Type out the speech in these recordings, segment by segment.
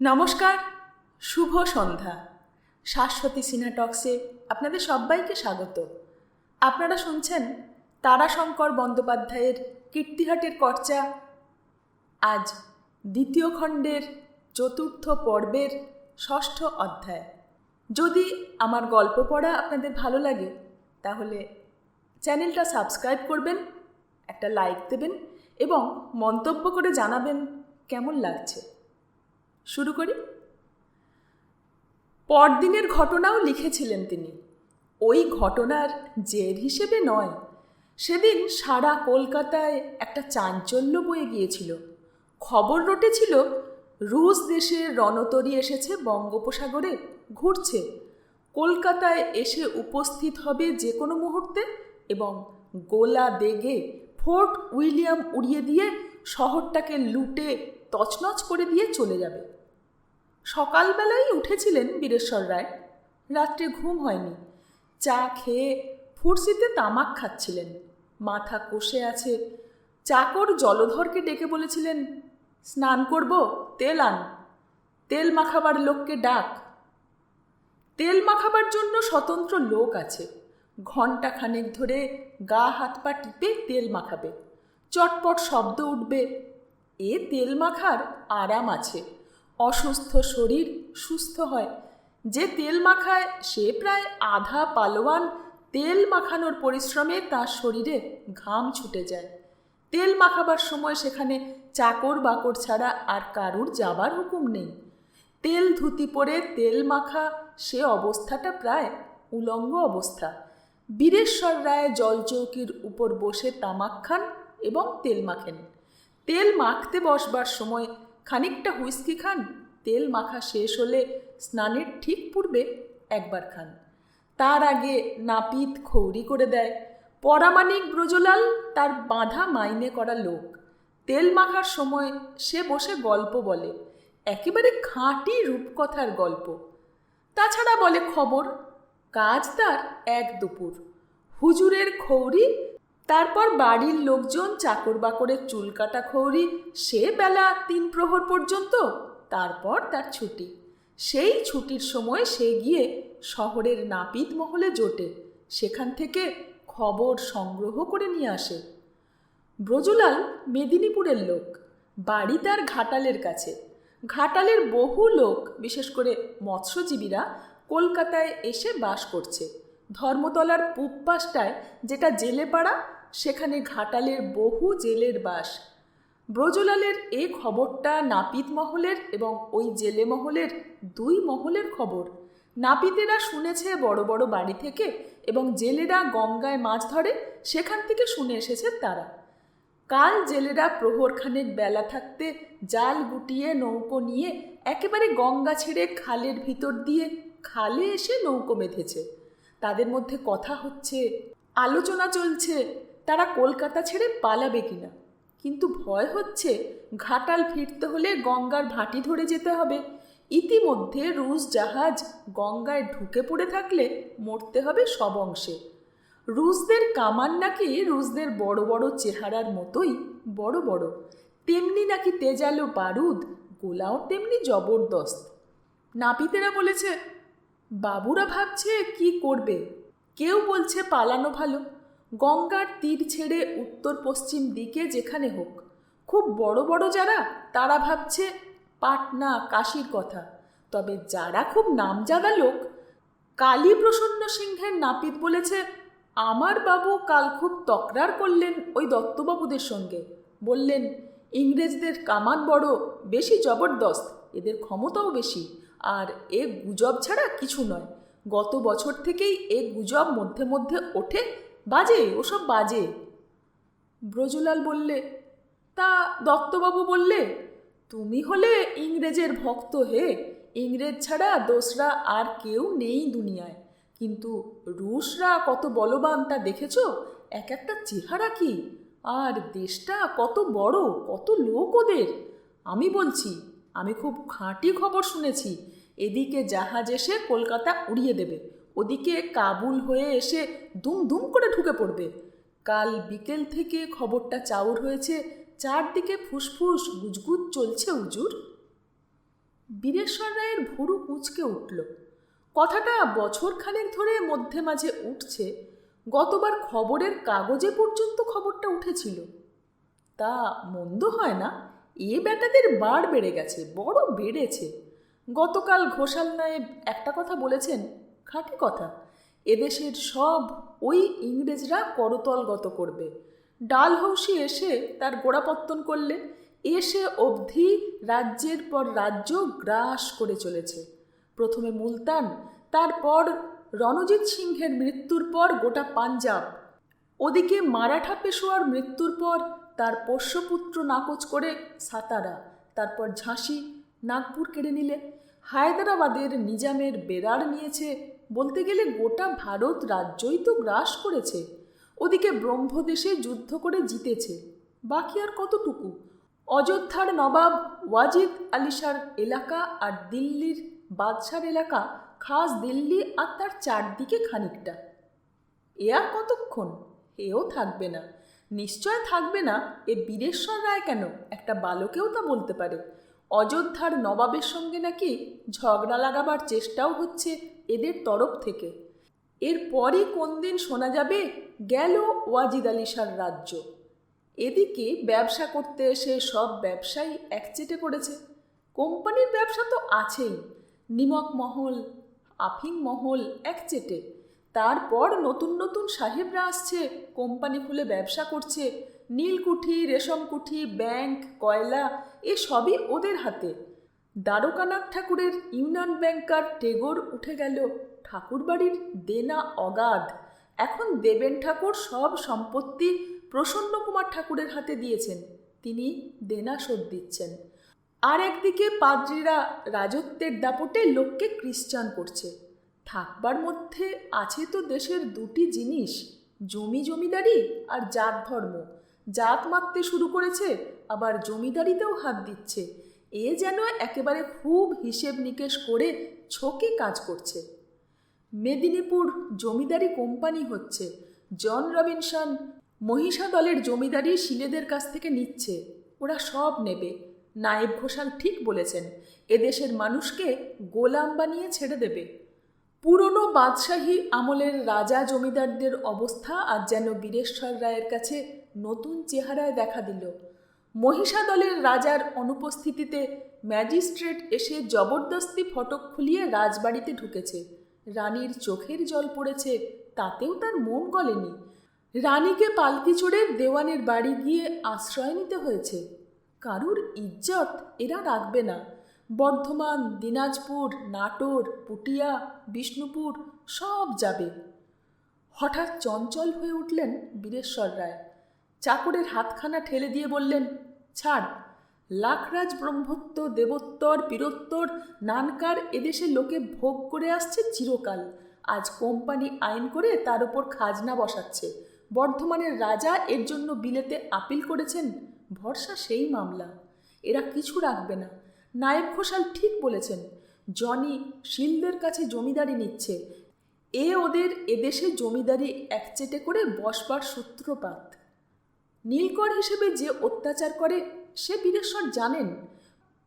নমস্কার, শুভ সন্ধ্যা। শাশ্বতী সিনহা টক্সে আপনাদের সবাইকে স্বাগত। আপনারা শুনছেন তারাশঙ্কর বন্দ্যোপাধ্যায়ের কীর্তিহাটের কর্চা আজ দ্বিতীয় খণ্ডের চতুর্থ পর্বের ষষ্ঠ অধ্যায়। যদি আমার গল্প পড়া আপনাদের ভালো লাগে, তাহলে চ্যানেলটা সাবস্ক্রাইব করবেন, একটা লাইক দেবেন এবং মন্তব্য করে জানাবেন কেমন লাগছে। শুরু করি। পরদিনের ঘটনাও লিখেছিলেন তিনি। ওই ঘটনার জের হিসেবে নয়, সেদিন সারা কলকাতায় একটা চাঞ্চল্য বয়ে গিয়েছিল। খবর রটেছিল, রুশ দেশের রণতরী এসেছে, বঙ্গোপসাগরে ঘুরছে। কলকাতায় এসে উপস্থিত হবে যে কোনো মুহূর্তে এবং গোলা দেগে ফোর্ট উইলিয়াম উড়িয়ে দিয়ে শহরটাকে লুটে তছনছ করে দিয়ে চলে যাবে। সকালবেলাই উঠেছিলেন বীরেশ্বর রায়। রাত্রে ঘুম হয়নি। চা খেয়ে ফুরসিতে তামাক খাচ্ছিলেন। মাথা কষে আছে। চাকর জলধরকে ডেকে বলেছিলেন, স্নান করব, তেল আন। তেল মাখাবার লোককে ডাক। তেল মাখাবার জন্য স্বতন্ত্র লোক আছে। ঘণ্টা খানেক ধরে গা হাত পা টিপে তেল মাখাবে। চটপট শব্দ উঠবে। এ তেল মাখার আরাম আছে। অসুস্থ শরীর সুস্থ হয়। যে তেল মাখায়, সে প্রায় আধা পালোয়ান তেল মাখানোর পরিশ্রমে তার শরীরে ঘাম ছুটে যায়। তেল মাখাবার সময় সেখানে চাকর বাকর ছাড়া আর কারুর যাবার হুকুম নেই। তেল ধুতি পরে তেল মাখা, সে অবস্থাটা প্রায় উলঙ্গ অবস্থা। বীরেশ্বর রায় জলচৌকির উপর বসে তামাক খান এবং তেল মাখেন। তেল মাখতে বসবার সময় খানিকটা হুইস্কি খান, তেল মাখা শেষ হলে স্নানের ঠিক পূর্বে একবার খান। তার আগে নাপিত খৌরি করে দেয়। পরামানিক ব্রজলাল তার বাঁধা মাইনে করা লোক। তেল মাখার সময় সে বসে গল্প বলে। একেবারে খাঁটি রূপকথার গল্প। তাছাড়া বলে খবর, কাজ তার এক দুপুর। হুজুরের খৌরি তারপর বাড়ির লোকজন চাকর বাকরের চুল কাটা খৌরি সে বেলা তিন প্রহর পর্যন্ত, তারপর তার ছুটি। সেই ছুটির সময় সে গিয়ে শহরের নাপিত মহলে জোটে, সেখান থেকে খবর সংগ্রহ করে নিয়ে আসে। ব্রজলাল মেদিনীপুরের লোক, বাড়ি তার ঘাটালের কাছে। ঘাটালের বহু লোক, বিশেষ করে মৎস্যজীবীরা, কলকাতায় এসে বাস করছে। ধর্মতলার পূব পাশটায়, যেটা জেলে পাড়া সেখানে ঘাটালের বহু জেলের বাস। ব্রজলালের এ খবরটা নাপিত মহলের এবং ওই জেলে মহলের দুই মহলের খবর। নাপিতেরা শুনেছে বড় বড় বাড়ি থেকে এবং জেলেরা গঙ্গায় মাছ ধরে, সেখান থেকে শুনে এসেছে তারা। কাল জেলেরা প্রহরখানেক বেলা থাকতে জাল গুটিয়ে নৌকো নিয়ে একেবারে গঙ্গা ছেড়ে খালের ভিতর দিয়ে খালে এসে নৌকো বেঁধেছে। তাদের মধ্যে কথা হচ্ছে, আলোচনা চলছে তারা কলকাতা ছেড়ে পালাবে কিনা? কিন্তু ভয় হচ্ছে ঘাটাল ফিরতে হলে গঙ্গার ভাটি ধরে যেতে হবে। ইতিমধ্যে রুশ জাহাজ গঙ্গায় ঢুকে পড়ে থাকলে মরতে হবে সব অংশে। রুশদের কামান নাকি রুশদের বড় বড় চেহারার মতোই বড় বড়। তেমনি নাকি তেজালো বারুদ, গোলাও তেমনি জবরদস্ত। নাপিতেরা বলেছে, বাবুরা ভাবছে কি করবে? কেউ বলছে পালানো ভালো। গঙ্গার তীর ছেড়ে উত্তর পশ্চিম দিকে যেখানে হোক। খুব বড় বড় যারা, তারা ভাবছে পাটনা, কাশির কথা। তবে যারা খুব নামজাদা লোক কালী প্রসন্ন সিংহের নাপিত বলেছে, আমার বাবু কাল খুব তকরার করলেন ওই দত্তবাবুদের সঙ্গে। বললেন, ইংরেজদের কামান বড়, বেশি জবরদস্ত, এদের ক্ষমতাও বেশি, আর এ গুজব ছাড়া কিছু নয়। গত বছর থেকেই এ গুজব মধ্যে মধ্যে ওঠে বাজে? ওসব বাজে। ব্রজলাল বললে, তা দত্তবাবু বললে, তুমি হলে ইংরেজের ভক্ত হে। ইংরেজ ছাড়া দোসরা আর কেউ নেই দুনিয়ায়। কিন্তু রুশরা কত বলবান তা দেখেছ? এক একটা চেহারা কি? আর দেশটা কত বড়, কত লোক ওদের? আমি বলছি, আমি খুব খাঁটি খবর শুনেছি। এদিকে জাহাজ এসে কলকাতা উড়িয়ে দেবে। ওদিকে কাবুল হয়ে এসে দুম দুম করে ঢুকে পড়বে। কাল বিকেল থেকে খবরটা চাউর হয়েছে, চারদিকে ফুসফুস, গুজগুজ চলছে উজুর। বীরেশ্বর রায়ের ভুরু কুঁচকে উঠল। কথাটা বছর খানেক ধরে মধ্যে মাঝে উঠছে, গতবার খবরের কাগজে পর্যন্ত খবরটা উঠেছিল। তা মন্দ হয় না, এ বেটাদের বার বেড়ে গেছে, বড় বেড়েছে। গতকাল ঘোষাল নায়েব একটা কথা বলেছেন খাঁটি কথা। এদেশের সব ওই ইংরেজরা করতলগত করবে। ডালহৌসি এসে তার গোড়াপত্তন করলে, এসে অবধি রাজ্যের পর রাজ্য গ্রাস করে চলেছে। প্রথমে মুলতান, তারপর রণজিৎ সিংহের মৃত্যুর পর গোটা পাঞ্জাব। ওদিকে মারাঠা পেশোয়ার মৃত্যুর পর তার পোষ্যপুত্র নাকচ করে সাতারা, তারপর ঝাঁসি, নাগপুর কেড়ে নিলে। হায়দ্রাবাদের নিজামের বেড়ার নিয়েছে বলতে গেলে গোটা ভারত রাজ্যই তো গ্রাস করেছে। ওদিকে ব্রহ্মদেশে যুদ্ধ করে জিতেছে। বাকি আর কতটুকু? অযোধ্যার নবাব ওয়াজিদ আলিশার এলাকা আর দিল্লির বাদশার এলাকা, খাস দিল্লি আর তার চারদিকে খানিকটা। এ আর কতক্ষণ? এও থাকবে না। নিশ্চয় থাকবে না এ বীরেশ্বর রায় কেন? একটা বালকেও তা বলতে পারে। অযোধ্যার নবাবের সঙ্গে নাকি ঝগড়া লাগাবার চেষ্টাও হচ্ছে এদের তরফ থেকে। এরপরই কোন দিন শোনা যাবে গেল ওয়াজিদ আলী শাহর রাজ্য। এদিকে ব্যবসা করতে এসে সব ব্যবসায়ী একচেটে করেছে। কোম্পানির ব্যবসা তো আছেই। নিমক মহল আফিং মহল একচেটে। তারপর নতুন নতুন সাহেবরা আসছে, কোম্পানি খুলে ব্যবসা করছে। নীলকুঠি, রেশমকুঠি, ব্যাংক, কয়লা এ সবই ওদের হাতে। দ্বারকানাথ ঠাকুরের ইউনিয়ন ব্যাংকার টেগর উঠে গেল ঠাকুরবাড়ির দেনা অগাধ। এখন দেবেন ঠাকুর সব সম্পত্তি প্রসন্ন কুমার ঠাকুরের হাতে দিয়েছেন। তিনি দেনা শোধ দিচ্ছেন। আর একদিকে পাদ্রীরা রাজত্বের দাপটে লোককে খ্রিস্টান করছে। থাকবার মধ্যে আছে তো দেশের দুটি জিনিস, জমি জমিদারি আর জাত ধর্ম জাত মারতে শুরু করেছে, আবার জমিদারিতেও হাত দিচ্ছে। এ যেন একেবারে খুব হিসেব নিকেশ করে ছকে কাজ করছে। মেদিনীপুর জমিদারি কোম্পানি হচ্ছে। জন রবিনসন মহিষা দলের জমিদারি শিলেদের কাছ থেকে নিচ্ছে। ওরা সব নেবে। নায়েব ঘোষাল ঠিক বলেছেন, এদেশের মানুষকে গোলাম বানিয়ে ছেড়ে দেবে। পুরনো বাদশাহী আমলের রাজা জমিদারদের অবস্থা আজ যেন বীরেশ্বর রায়ের কাছে নতুন চেহারায় দেখা দিল। মহিষা দলের রাজার অনুপস্থিতিতে ম্যাজিস্ট্রেট এসে জবরদস্তি ফটক খুলিয়ে রাজবাড়িতে ঢুকেছে। রানীর চোখের জল পড়েছে, তাতেও তার মন গলেনি। রানীকে পালকি চড়ে দেওয়ানের বাড়ি গিয়ে আশ্রয় নিতে হয়েছে। কারুর ইজ্জত এরা রাখবে না। বর্ধমান, দিনাজপুর, নাটোর, পুটিয়া, বিষ্ণুপুর সব যাবে। হঠাৎ চঞ্চল হয়ে উঠলেন বীরেশ্বর রায়। চাকরের হাতখানা ঠেলে দিয়ে বললেন, ছাড়। লাখরাজ ব্রহ্মত্ব, দেবোত্তর, বীরোত্তর, নানকার এদেশে লোকে ভোগ করে আসছে চিরকাল। আজ কোম্পানি আইন করে তার ওপর খাজনা বসাচ্ছে। বর্ধমানের রাজা এর জন্য বিলেতে আপিল করেছেন। ভরসা সেই মামলা। এরা কিছু রাখবে না। নায়েব ঘোষাল ঠিক বলেছেন, জনি শিলদের কাছে জমিদারি নিচ্ছে। এ ওদের এদেশে জমিদারি একচেটে করে বসবার সূত্রপাত। নীলকর হিসেবে যে অত্যাচার করে, সে বীরেশ্বর জানেন।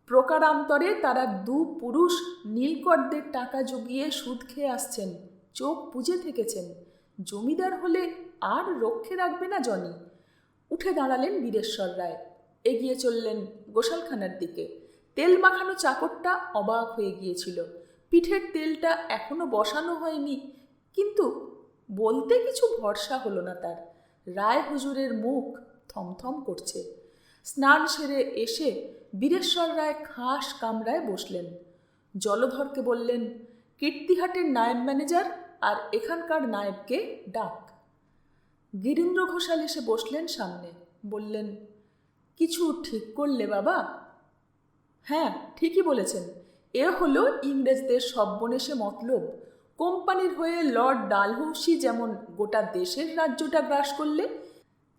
প্রকারান্তরে তারা দু পুরুষ নীলকরদের টাকা জুগিয়ে সুদ খেয়ে আসছেন, চোখ বুঝে থেকেছেন। জমিদার হলে আর রক্ষে রাখবে না জনি। উঠে দাঁড়ালেন বীরেশ্বর রায়। এগিয়ে চললেন গোসালখানার দিকে। তেল মাখানো চাকরটা অবাক হয়ে গিয়েছিল। পিঠের তেলটা এখনও বসানো হয়নি, কিন্তু বলতে কিছু ভরসা হলো না তার। রায় হুজুরের মুখ থমথম করছে। স্নান সেরে এসে বীরেশ্বর রায় খাস কামরায় বসলেন। জলধরকে বললেন, কীর্তিহাটের নায়েব ম্যানেজার আর এখানকার নায়েবকে ডাক। গিরীন্দ্র ঘোষাল এসে বসলেন সামনে, বললেন, কিছু ঠিক করলে বাবা? হ্যাঁ ঠিকই বলেছেন। এ হলো ইংরেজদের সব্বনেশে মতলব। কোম্পানির হয়ে লর্ড ডালহৌসি যেমন গোটা দেশের রাজ্যটা গ্রাস করলে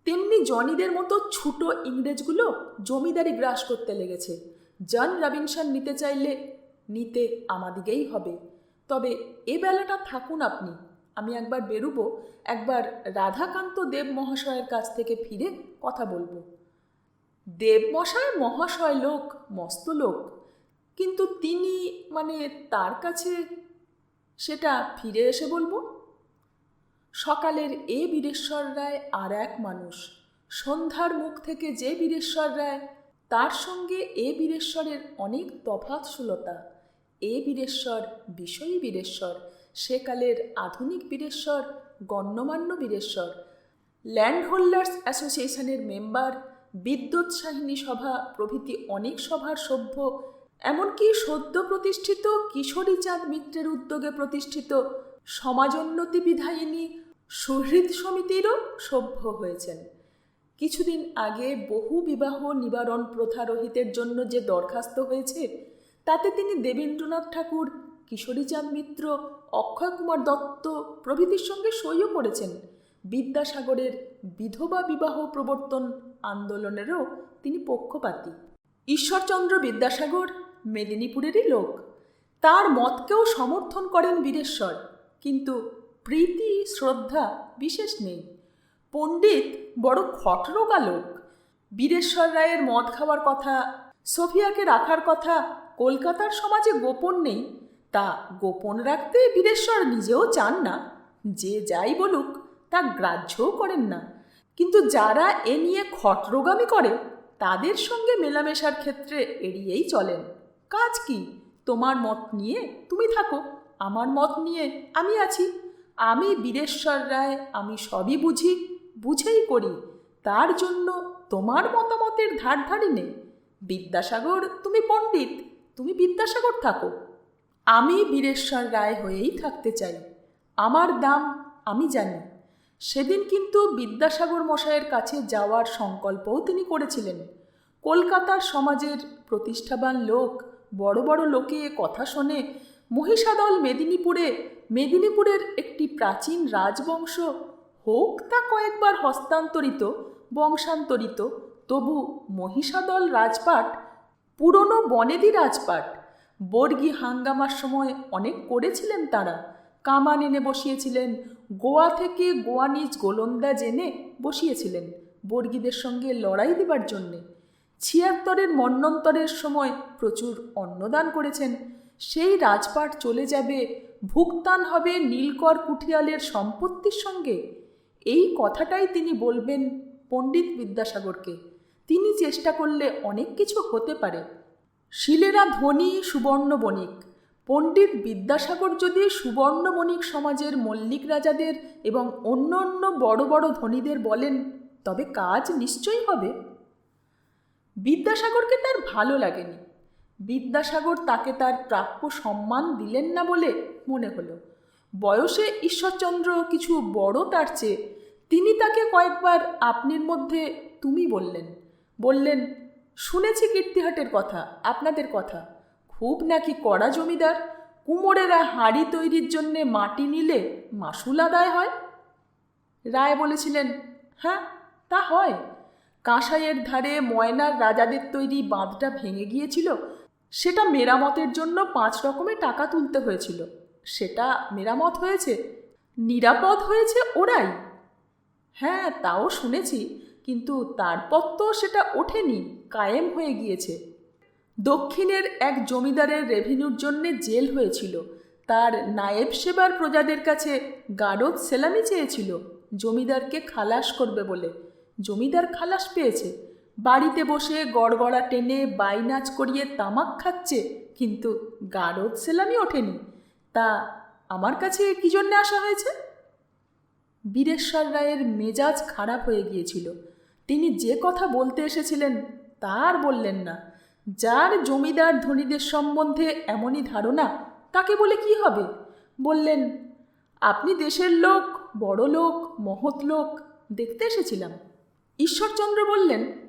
তেমনি জনিদের মতো ছোট ইংরেজগুলো জমিদারি গ্রাস করতে লেগেছে। জন রবিনসন নিতে চাইলে নিতে আমাদিকেই হবে। তবে এ বেলাটা থাকুন আপনি, আমি একবার বেরুবো, একবার রাধাকান্ত দেব মহাশয়ের কাছ থেকে ফিরে কথা বলব। দেবমশায় মহাশয় লোক, মস্ত লোক, কিন্তু তিনি মানে তার কাছে সেটা ফিরে এসে বলব? সকালের এ বীরেশ্বর রায় আর এক মানুষ। সন্ধ্যার মুখ থেকে যে বীরেশ্বর রায়, তার সঙ্গে এ বীরেশ্বরের অনেক তফাৎশীলতা। এ বীরেশ্বর বিষয়ী বীরেশ্বর, সেকালের আধুনিক বীরেশ্বর, গণ্যমান্য বীরেশ্বর। ল্যান্ড হোল্ডার্স অ্যাসোসিয়েশনের মেম্বার, বিদ্যুৎ সাহিনী সভা প্রভৃতি অনেক সভার সভ্য, এমনকি সদ্য প্রতিষ্ঠিত কিশোরী চাঁদ মিত্রের উদ্যোগে প্রতিষ্ঠিত সমাজোন্নতি বিধায়িনী সুহৃদ সমিতিরও সভ্য হয়েছেন। কিছুদিন আগে বহু বিবাহ নিবারণ প্রথা রহিতের জন্য যে দরখাস্ত হয়েছে, তাতে তিনি দেবেন্দ্রনাথ ঠাকুর, কিশোরীচাঁদ মিত্র, অক্ষয় কুমার দত্ত প্রভৃতির সঙ্গে সইও করেছেন। বিদ্যাসাগরের বিধবা বিবাহ প্রবর্তন আন্দোলনেরও তিনি পক্ষপাতী। ঈশ্বরচন্দ্র বিদ্যাসাগর মেদিনীপুরেরই লোক। তার মতকেও সমর্থন করেন বীরেশ্বর, কিন্তু প্রীতি, শ্রদ্ধা বিশেষ নেই। পণ্ডিত বড় খটরোগা লোক। বীরেশ্বর রায়ের মদ খাওয়ার কথা, সোফিয়াকে রাখার কথা কলকাতার সমাজে গোপন নেই। তা গোপন রাখতে বীরেশ্বর নিজেও চান না। যে যাই বলুক, তা গ্রাহ্যও করেন না। কিন্তু যারা এ নিয়ে খটরোগামি করে, তাদের সঙ্গে মেলামেশার ক্ষেত্রে এড়িয়েই চলেন। কাজ কি? তোমার মত নিয়ে তুমি থাকো। আমার মত নিয়ে আমি আছি। আমি বীরেশ্বর রায়, আমি সবই বুঝি, বুঝেই করি। তার জন্য তোমার মতামতের ধার ধারি নেই। বিদ্যাসাগর, তুমি পণ্ডিত, তুমি বিদ্যাসাগর থাকো। আমি বীরেশ্বর রায় হয়েই থাকতে চাই। আমার দাম আমি জানি। সেদিন কিন্তু বিদ্যাসাগর মশাইয়ের কাছে যাওয়ার সংকল্পও তিনি করেছিলেন। কলকাতার সমাজের প্রতিষ্ঠাবান লোক, বড় বড় লোকে কথা শোনে, মহিষাদল মেদিনীপুরে মেদিনীপুরের একটি প্রাচীন রাজবংশ হোক তা কয়েকবার হস্তান্তরিত, বংশান্তরিত, তবু মহিষাদল রাজপাট, পুরনো বনেদি রাজপাট। বর্গি হাঙ্গামার সময় অনেক করেছিলেন তারা। কামান এনে বসিয়েছিলেন, গোয়া থেকে গোয়ানিজ গোলন্দা জেনে বসিয়েছিলেন বর্গীদের সঙ্গে লড়াই দেবার জন্যে। ছিয়াত্তরের মন্নন্তরের সময় প্রচুর অন্নদান করেছেন। সেই রাজপাট চলে যাবে ভুক্তান হবে নীলকর কুঠিয়ালের সম্পত্তির সঙ্গে? এই কথাটাই তিনি বলবেন পণ্ডিত বিদ্যাসাগরকে। তিনি চেষ্টা করলে অনেক কিছু হতে পারে। শিলেরা ধনী সুবর্ণ বণিক। পণ্ডিত বিদ্যাসাগর যদি সুবর্ণ বণিক সমাজের মল্লিক রাজাদের এবং অন্য অন্য বড় বড় ধনীদের বলেন, তবে কাজ নিশ্চয়ই হবে। বিদ্যাসাগরকে তার ভালো লাগেনি। বিদ্যাসাগর তাকে তার প্রাপ্য সম্মান দিলেন না বলে মনে হলো। বয়সে ঈশ্বরচন্দ্র কিছু বড় তার চেয়ে, তিনি তাকে কয়েকবার আপনির মধ্যে তুমি বললেন। বললেন, শুনেছি কীর্তিহাটের কথা, আপনাদের কথা। খুব নাকি কড়া জমিদার, কুমোরেরা হাড়ি তৈরির জন্যে মাটি নিলে মাসুল আদায় হয়? রায় বলেছিলেন হ্যাঁ তা হয়। কাঁসাইয়ের ধারে ময়নার রাজাদের তৈরি বাঁধটা ভেঙে গিয়েছিল সেটা মেরামতের জন্য পাঁচ রকমের টাকা তুলতে হয়েছিল। সেটা মেরামত হয়েছে? নিরাপদ হয়েছে ওরাই? হ্যাঁ তাও শুনেছি, কিন্তু তারপর তো সেটা ওঠেনি, কায়েম হয়ে গিয়েছে। দক্ষিণের এক জমিদারের রেভিনিউর জন্যে জেল হয়েছিল। তার নায়েব সেবার প্রজাদের কাছে গারদ সেলামি চেয়েছিল, জমিদারকে খালাস করবে বলে। জমিদার খালাস পেয়েছে বাড়িতে বসে গড়গড়া টেনে বাইনাচ করিয়ে তামাক খাচ্ছে, কিন্তু গারদ সেলামি ওঠেনি। তা আমার কাছে কি জন্যে আসা হয়েছে? বীরেশ্বর রায়ের মেজাজ খারাপ হয়ে গিয়েছিল। তিনি যে কথা বলতে এসেছিলেন তার বললেন না। যার জমিদার ধনীদের সম্বন্ধে এমনই ধারণা, তাকে বলে কি হবে? বললেন, আপনি দেশের লোক বড় লোক মহৎ লোক, দেখতে এসেছিলাম। ঈশ্বরচন্দ্র বললেন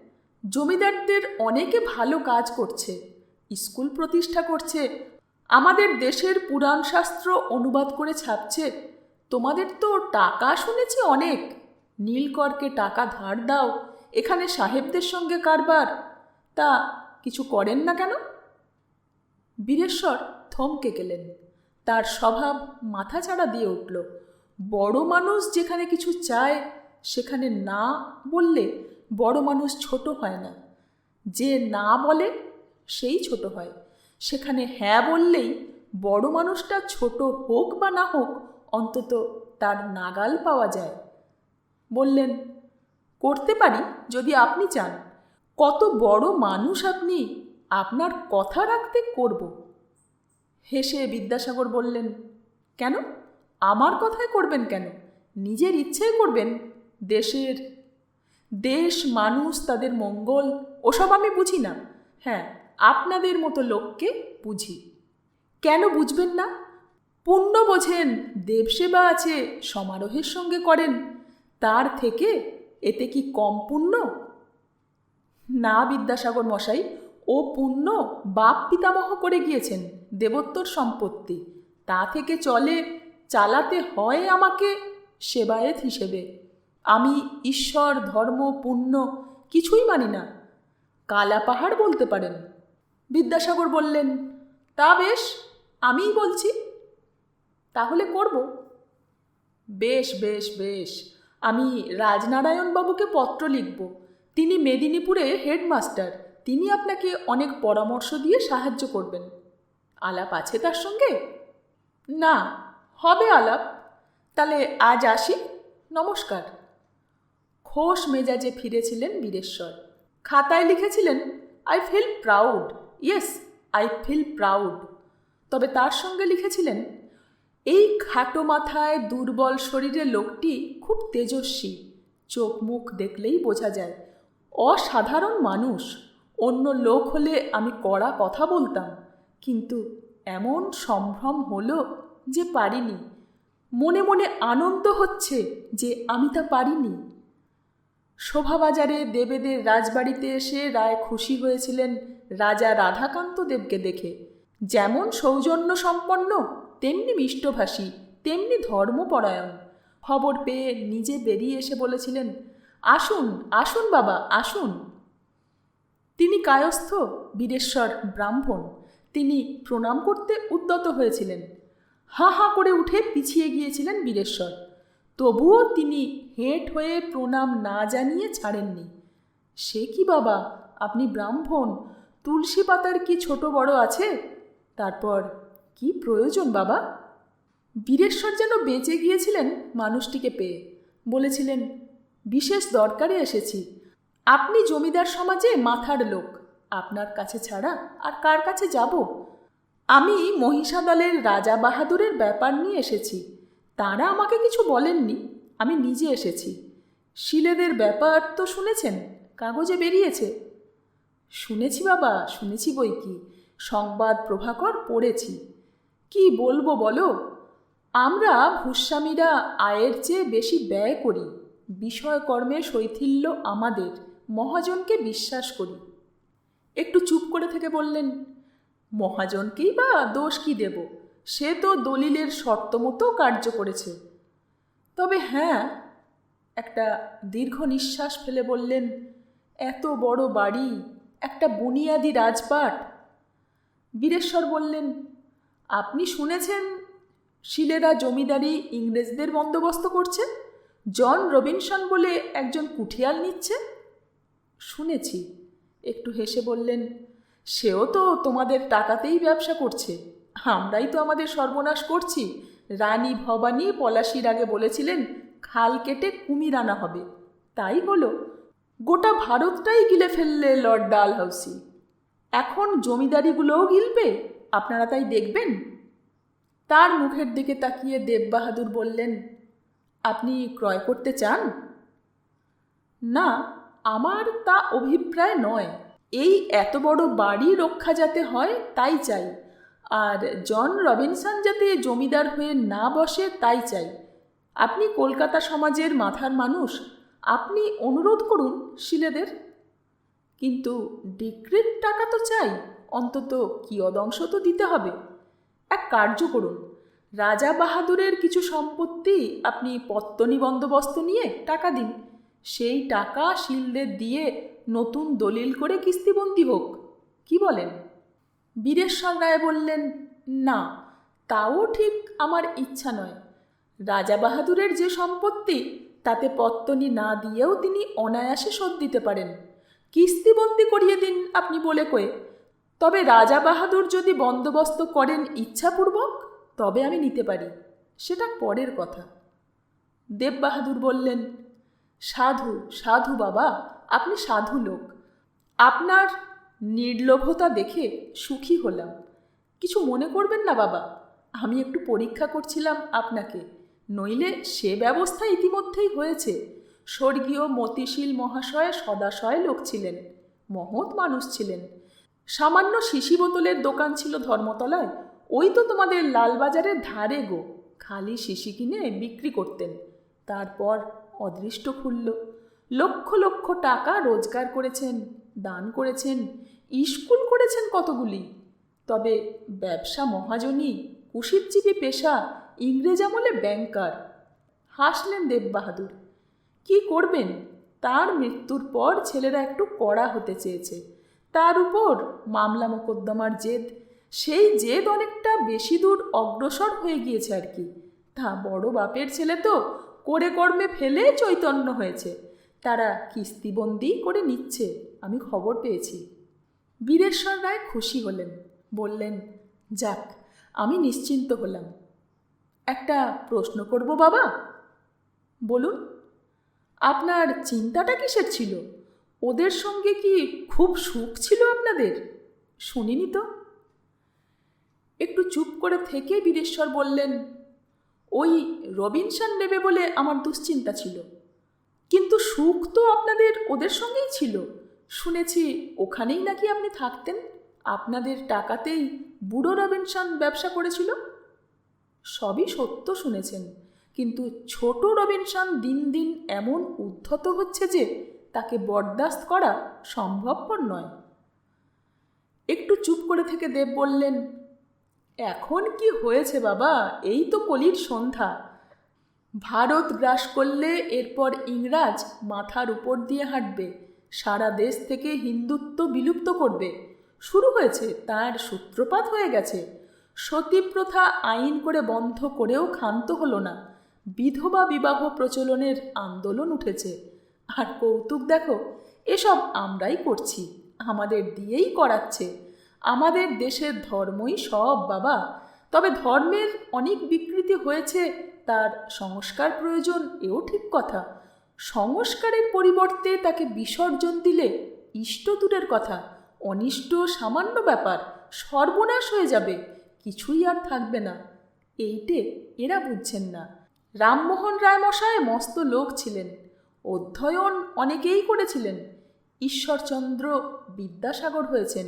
জমিদারদের অনেকে ভালো কাজ করছে, স্কুল প্রতিষ্ঠা করছে, আমাদের দেশের পুরাণ শাস্ত্র অনুবাদ করে ছাপছে। তোমাদের তো টাকা শুনেছি অনেক। নীলকরকে টাকা ধার দাও, এখানে সাহেবদের সঙ্গে কারবার। তা কিছু করেন না কেন? বীরেশ্বর থমকে গেলেন। তার স্বভাব মাথাছাড়া দিয়ে উঠল। বড় মানুষ যেখানে কিছু চায়, সেখানে না বললে বড় মানুষ ছোট হয় না। যে না বলে, সেই ছোট হয়। সেখানে হ্যাঁ বললেই বড় মানুষটা ছোট হোক বা না হোক, অন্তত তার নাগাল পাওয়া যায়। বললেন, করতে পারি যদি আপনি চান। কত বড় মানুষ আপনি, আপনার কথা রাখতে করব। হেসে বিদ্যাসাগর বললেন, কেন? আমার কথায় করবেন কেন? নিজের ইচ্ছেই করবেন দেশের দেশ, মানুষ, তাদের মঙ্গল, ওসব আমি বুঝি না। হ্যাঁ আপনাদের মতো লোককে বুঝি। কেন বুঝবেন না? পুণ্য বোঝেন, দেবসেবা আছে, সমারোহের সঙ্গে করেন। তার থেকে এতে কি কম পুণ্য? না, বিদ্যাসাগর মশাই, ও পুণ্য বাপ পিতামহ করে গিয়েছেন, দেবোত্তর সম্পত্তি। তা থেকে চলে, চালাতে হয় আমাকে সেবায়েত হিসেবে। আমি ঈশ্বর, ধর্ম, পুণ্য কিছুই মানি না। কালা পাহাড় বলতে পারেন। বিদ্যাসাগর বললেন, তা বেশ, আমিই বলছি। তাহলে করব। বেশ বেশ বেশ। আমি রাজনারায়ণবাবুকে পত্র লিখব। তিনি মেদিনীপুরে হেডমাস্টার। তিনি আপনাকে অনেক পরামর্শ দিয়ে সাহায্য করবেন। আলাপ আছে তার সঙ্গে? না, হবে আলাপ। তাহলে আজ আসি। নমস্কার। খোশ মেজাজে ফিরেছিলেন বীরেশ্বর। খাতায় লিখেছিলেন I feel proud yes I feel proud তবে তার সঙ্গে লিখেছিলেন, এই খাটো মাথায় দুর্বল শরীরের লোকটি খুব তেজস্বী। চোখ মুখ দেখলেই বোঝা যায়, অসাধারণ মানুষ। অন্য লোক হলে আমি কড়া কথা বলতাম, কিন্তু এমন সম্ভ্রম হলো যে পারিনি। মনে মনে আনন্দ হচ্ছে যে আমি তা পারিনি। শোভাবাজারে দেবেদের রাজবাড়িতে এসে রায় খুশি হয়েছিলেন রাজা রাধাকান্ত দেবকে দেখে। যেমন সৌজন্য সম্পন্ন, তেমনি মিষ্টভাষী, তেমনি ধর্মপরায়ণ। খবর পেয়ে নিজে বেরিয়ে এসে বলেছিলেন, আসুন আসুন বাবা, আসুন। তিনি কায়স্থ, বীরেশ্বর ব্রাহ্মণ। তিনি প্রণাম করতে উদ্যত হয়েছিলেন। হাঁ হাঁ করে উঠে পিছিয়ে গিয়েছিলেন বীরেশ্বর। তবুও তিনি হেঁট হয়ে প্রণাম না জানিয়ে ছাড়েননি। সে কি বাবা, আপনি ব্রাহ্মণ, তুলসী পাতার কি ছোট বড় আছে? তারপর, কি প্রয়োজন বাবা? বীরেশ্বর যেন বেঁচে গিয়েছিলেন মানুষটিকে পেয়ে। বলেছিলেন, বিশেষ দরকারে এসেছি। আপনি জমিদার সমাজে মাথার লোক। আপনার কাছে ছাড়া আর কার কাছে যাব? আমি মহিষাদলের রাজা বাহাদুরের ব্যাপার নিয়ে এসেছি। তারা আমাকে কিছু বলেননি। আমি নিজে এসেছি। শিলেদের ব্যাপার তো শুনেছেন? কাগজে বেরিয়েছে। শুনেছি বাবা, শুনেছি বই কি। সংবাদ প্রভাকর পড়েছি। কি বলব বলো? আমরা ভূস্বামীরা আয়ের চেয়ে বেশি ব্যয় করি। বিষয়কর্মে শৈথিল্য আমাদের। মহাজনকে বিশ্বাস করি। একটু চুপ করে থেকে বললেন, মহাজনকেই বা দোষ কি দেব? সে তো দলিলের শর্ত মতো কার্য করেছে। তবে হ্যাঁ একটা দীর্ঘ নিঃশ্বাস ফেলে বললেন, এত বড় বাড়ি, একটা বুনিয়াদি রাজপাট। বীরেশ্বর বললেন, আপনি শুনেছেন শিলেরা জমিদারি ইংরেজদের বন্দোবস্ত করছে? জন রবিনসন বলে একজন কুঠিয়াল নিচ্ছে? শুনেছি। একটু হেসে বললেন, সেও তো তোমাদের টাকাতেই ব্যবসা করছে। আমরাই তো আমাদের সর্বনাশ করছি। রানী ভবানী পলাশির আগে বলেছিলেন, খাল কেটে কুমির আনা হবে। তাই হলো, গোটা ভারতটাই গিলে ফেললে লর্ড ডালহাউসি এখন জমিদারিগুলোও গিলবে, আপনারা তাই দেখবেন? তার মুখের দিকে তাকিয়ে দেববাহাদুর বললেন, আপনি ক্রয় করতে চান? না, আমার তা অভিপ্রায় নয়। এই এত বড় বাড়ি রক্ষা যাতে হয়, তাই চাই। আর জন রবিনসন যাতে জমিদার হয়ে না বসে, তাই চাই। আপনি কলকাতা সমাজের মাথার মানুষ, আপনি অনুরোধ করুন শিলেদের। কিন্তু ডিক্রির টাকা তো চাই, অন্তত কিয়দংশ তো দিতে হবে। এক কার্য করুন, রাজা বাহাদুরের কিছু সম্পত্তি আপনি পত্তনি বন্দোবস্ত নিয়ে টাকা দিন। সেই টাকা শিলদের দিয়ে নতুন দলিল করে কিস্তিবন্দি হোক, কি বলেন? বীরেশ্বর রায় বললেন, না, তাও ঠিক আমার ইচ্ছা নয়। রাজা বাহাদুরের যে সম্পত্তি, তাতে পত্তনি না দিয়েও তিনি অনায়াসে শোধ দিতে পারেন। কিস্তিবন্দি করিয়ে দিন আপনি বলে কয়ে। তবে রাজা বাহাদুর যদি বন্দোবস্ত করেন ইচ্ছাপূর্বক, তবে আমি নিতে পারি। সেটা পরের কথা। দেব বাহাদুর বললেন, সাধু সাধু বাবা, আপনি সাধু লোক। আপনার নির্লোভতা দেখে সুখী হলাম। কিছু মনে করবেন না বাবা, আমি একটু পরীক্ষা করছিলাম আপনাকে, নইলে সে ব্যবস্থা ইতিমধ্যেই হয়েছে। স্বর্গীয় মতিশীল মহাশয় সদাশয় লোক ছিলেন, মহৎ মানুষ ছিলেন। সামান্য শিশি বোতলের দোকান ছিল ধর্মতলায়, ওই তো তোমাদের লালবাজারের ধারে গো, খালি শিশি কিনে বিক্রি করতেন। তারপর অদৃষ্ট খুলল, লক্ষ লক্ষ টাকা রোজগার করেছেন। দান করেছেন স্কুল করেছেন কতগুলি? তবে ব্যবসা মহাজনী কুশিরজীবী পেশা ইংরেজ আমলে ব্যাংকার। হাসলেন দেব বাহাদুর কি করবেন? তার মৃত্যুর পর ছেলেরা একটু কড়া হতে চেয়েছে। তার উপর মামলা মোকদ্দমার জেদ। সেই জেদ অনেকটা বেশি দূর অগ্রসর হয়ে গিয়েছে আর কি। তা বড় বাপের ছেলে তো করে কর্মে ফেলে চৈতন্য হয়েছে। তারা কিস্তিবন্দি করে নিচ্ছে। আমি খবর পেয়েছি। বীরেশ্বর রায় খুশি হলেন, বললেন, যাক, আমি নিশ্চিন্ত হলাম। একটা প্রশ্ন করব বাবা? বলুন। আপনার চিন্তাটা কিসের ছিল? ওদের সঙ্গে কি খুব সুখ ছিল আপনাদের? শুনিনি তো। একটু চুপ করে থেকে বীরেশ্বর বললেন, ওই রবিনসন নেবে বলে আমার দুশ্চিন্তা ছিল। কিন্তু সুখ তো আপনাদের ওদের সঙ্গেই ছিল। শুনেছি ওখানেই নাকি আপনি থাকতেন? আপনাদের টাকাতেই বুড়ো রবিনসন ব্যবসা করেছিল? সবই সত্য শুনেছেন, কিন্তু ছোট রবিনসন দিন দিন এমন উদ্ধত হচ্ছে যে তাকে বরদাস্ত করা সম্ভবপর নয়। একটু চুপ করে থেকে দেব বললেন, এখন কি হয়েছে বাবা? এই তো কলির সন্ধ্যা। ভারত গ্রাস করলে এরপর ইংরাজ মাথার উপর দিয়ে হাঁটবে। সারা দেশ থেকে হিন্দুত্ব বিলুপ্ত করবে। শুরু হয়েছে, তার সূত্রপাত হয়ে গেছে। সতী প্রথা আইন করে বন্ধ করেও ক্ষান্ত হলো না। বিধবা বিবাহ প্রচলনের আন্দোলন উঠেছে। আর কৌতুক দেখো, এসব আমরাই করছি, আমাদের দিয়েই করাচ্ছে। আমাদের দেশের ধর্মই সব, বাবা। তবে ধর্মের অনেক বিকৃতি হয়েছে, তার সংস্কার প্রয়োজন, এও ঠিক কথা। সংস্কারের পরিবর্তে তাকে বিসর্জন দিলে ইষ্ট দূরের কথা, অনিষ্ট সামান্য ব্যাপার, সর্বনাশ হয়ে যাবে, কিছুই আর থাকবে না। এইটে এরা বুঝছেন না। রামমোহন রায় মশায় মস্ত লোক ছিলেন। অধ্যয়ন অনেকেই করেছিলেন। ঈশ্বরচন্দ্র বিদ্যাসাগর হয়েছেন।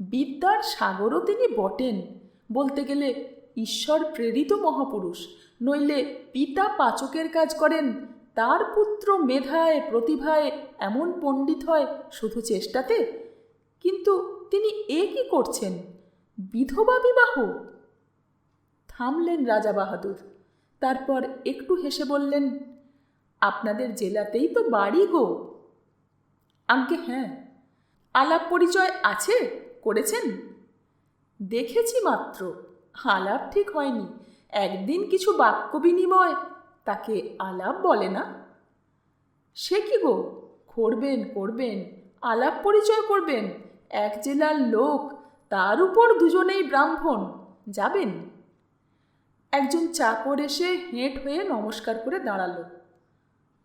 বিদ্যার সাগরও তিনি বটেন। বলতে গেলে ঈশ্বর প্রেরিত মহাপুরুষ, নইলে পিতা পাচকের কাজ করেন তার পুত্র মেধায়, প্রতিভায় এমন পণ্ডিত হয় শুধু চেষ্টাতে? কিন্তু তিনি এ কি করছেন? বিধবা বিবাহ? থামলেন রাজা বাহাদুর। তারপর একটু হেসে বললেন, আপনাদের জেলাতেই তো বাড়ি গো। আজ্ঞে হ্যাঁ। আলাপ পরিচয় আছে? করেছেন? দেখেছি মাত্র। আলাপ ঠিক হয়নি। একদিন কিছু বাক্য বিনিময় তাকে আলাপ বলে না? সে কি গো? করবেন করবেন, আলাপ পরিচয় করবেন, এক জেলার লোক, তার উপর দুজনেই ব্রাহ্মণ, যাবেন? একজন চাকর এসে হেঁট হয়ে নমস্কার করে দাঁড়াল।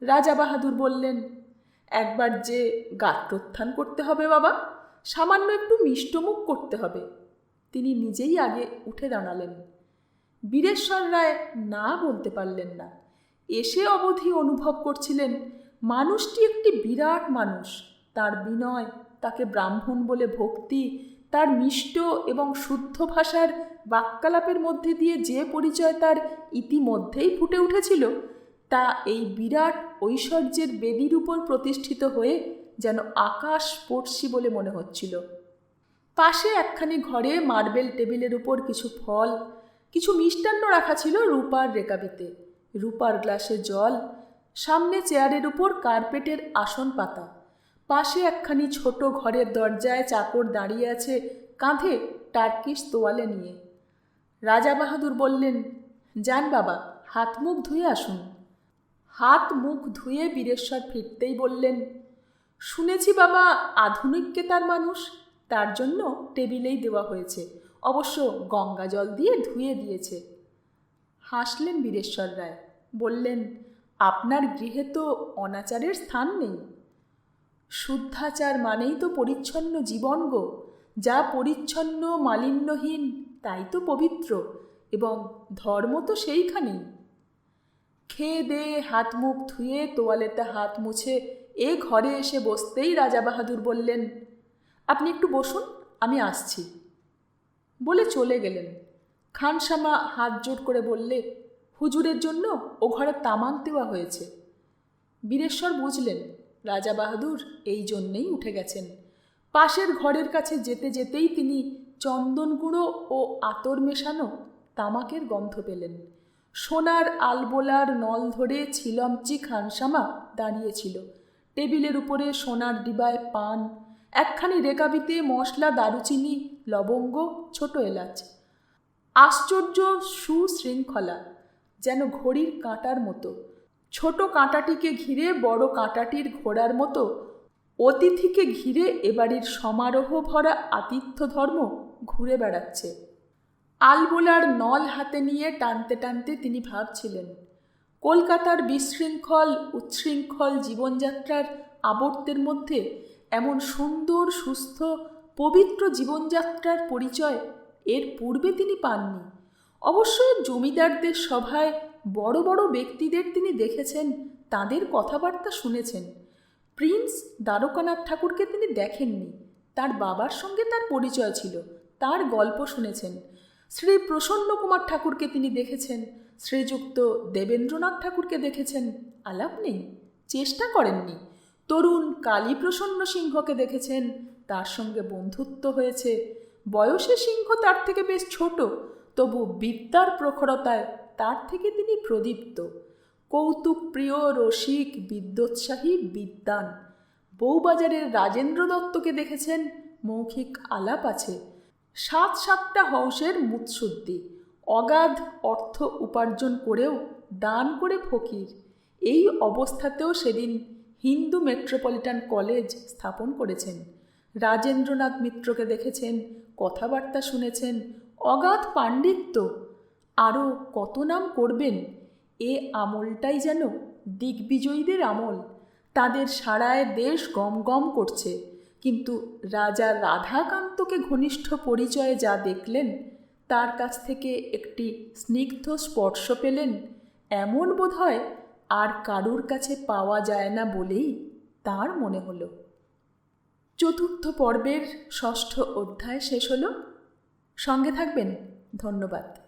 রাজা বাহাদুর বললেন, একবার যে গাত্রোত্থান করতে হবে বাবা, সামান্য একটু মিষ্টমুখ করতে হবে। তিনি নিজেই আগে উঠে দাঁড়ালেন। বীরেশ্বর রায় না বলতে পারলেন না। এসে অবধি অনুভব করছিলেন, মানুষটি একটি বিরাট মানুষ। তার বিনয়, তাকে ব্রাহ্মণ বলে ভক্তি, তার মিষ্ট এবং শুদ্ধ ভাষার বাক্যালাপের মধ্যে দিয়ে যে পরিচয় তার ইতিমধ্যেই ফুটে উঠেছিল, তা এই বিরাট ঐশ্বর্যের বেদির উপর প্রতিষ্ঠিত হয়ে যেন আকাশ স্পর্শী বলে মনে হচ্ছিল। পাশে একখানি ঘরে মার্বেল টেবিলের উপর কিছু ফল, কিছু মিষ্টান্ন রাখা ছিল রূপার রেকাবিতে। রূপার গ্লাসে জল, সামনে চেয়ারের উপর কার্পেটের আসন পাতা। পাশে একখানি ছোট ঘরের দরজায় চাকর দাঁড়িয়ে আছে, কাঁধে টার্কিশ তোয়ালে নিয়ে। রাজা বাহাদুর বললেন, যান বাবা, হাত মুখ ধুয়ে আসুন। হাত মুখ ধুয়ে বীরেশ্বর ফিরতেই বললেন, শুনেছি বাবা আধুনিককে তার মানুষ, তার জন্য টেবিলেই দেওয়া হয়েছে। অবশ্য গঙ্গা জল দিয়ে ধুয়ে দিয়েছে। হাসলেন বীরেশ্বর রায়। বললেন, আপনার গৃহে তো অনাচারের স্থান নেই। শুদ্ধাচার মানেই তো পরিচ্ছন্ন জীবন গো। যা পরিচ্ছন্ন, মালিন্যহীন, তাই তো পবিত্র, এবং ধর্ম তো সেইখানেই। খেয়ে দেয়ে হাত মুখ ধুয়ে তোয়ালেতে হাত মুছে, এ ঘরে এসে বসতেই রাজা বাহাদুর বললেন, আপনি একটু বসুন, আমি আসছি। বলে চলে গেলেন। খানসামা হাত জোট করে বললে, হুজুরের জন্য ও ঘরে তামাক দেওয়া হয়েছে। বীরেশ্বর বুঝলেন, রাজা বাহাদুর এই জন্যেই উঠে গেছেন। পাশের ঘরের কাছে যেতে যেতেই তিনি চন্দন গুঁড়ো ও আতর মেশানো তামাকের গন্ধ পেলেন। সোনার আলবোলার নল ধরে ছিলমচি খানসামা দাঁড়িয়েছিল। টেবিলের উপরে সোনার ডিবায় পান, একখানি রেকাবিতে মশলা, দারুচিনি, লবঙ্গ, ছোট এলাচ আশ্চর্য সুশৃঙ্খলা যেন ঘড়ির কাঁটার মতো। ছোট কাঁটাটিকে ঘিরে বড় কাঁটাটির ঘোড়ার মতো। অতিথিকে ঘিরে এবাড়ির সমারোহ ভরা আতিথ্য ধর্ম ঘুরে বেড়াচ্ছে। আলবোলার নল হাতে নিয়ে টানতে টানতে তিনি ভাবছিলেন, কলকাতার বিশৃঙ্খল, উচ্ছৃঙ্খল জীবনযাত্রার আবর্তের মধ্যে এমন সুন্দর, সুস্থ, পবিত্র জীবনযাত্রার পরিচয় এর পূর্বে তিনি পাননি। অবশ্যই জমিদারদের সভায় বড় বড় ব্যক্তিদের তিনি দেখেছেন, তাদের কথাবার্তা শুনেছেন। প্রিন্স দ্বারকানাথ ঠাকুরকে তিনি দেখেননি। তার বাবার সঙ্গে তার পরিচয় ছিল, তার গল্প শুনেছেন। শ্রী প্রসন্ন কুমার ঠাকুরকে তিনি দেখেছেন, শ্রীযুক্ত দেবেন্দ্রনাথ ঠাকুরকে দেখেছেন। আলাপ নেই, চেষ্টা করেননি। তরুণ কালীপ্রসন্ন সিংহকে দেখেছেন, তার সঙ্গে বন্ধুত্ব হয়েছে। বয়সে সিংহ তার থেকে বেশ ছোট, তবু বিদ্যার প্রখরতায় তার থেকে তিনি প্রদীপ্ত। কৌতুক প্রিয়, রসিক, বিদ্যোৎসাহী বিদ্যান বউবাজারের রাজেন্দ্র দত্তকে দেখেছেন মৌখিক আলাপ আছে। সাত সাতটা হংসের মুৎসুদ্দি, অগাধ অর্থ উপার্জন করেও দান করে ফকির। এই অবস্থাতেও সেদিন হিন্দু মেট্রোপলিটন কলেজ স্থাপন করেছেন। রাজেন্দ্রনাথ মিত্রকে দেখেছেন কথাবার্তা শুনেছেন অগাধ পাণ্ডিত্য। আরও কত নাম করবেন? এ আমলটাই যেন দিগ্বিজয়ীদের আমল। তাদের সারায় দেশ গম গম করছে। কিন্তু রাজা রাধাকান্তকে ঘনিষ্ঠ পরিচয়ে যা দেখলেন, তার কাছ থেকে একটি স্নিগ্ধ স্পর্শ পেলেন। এমন বোধ হয় আর কারুর কাছে পাওয়া যায় না বলেই তার মনে হলো। চতুর্থ পর্বের ষষ্ঠ অধ্যায় শেষ হলো। সঙ্গে থাকবেন। ধন্যবাদ।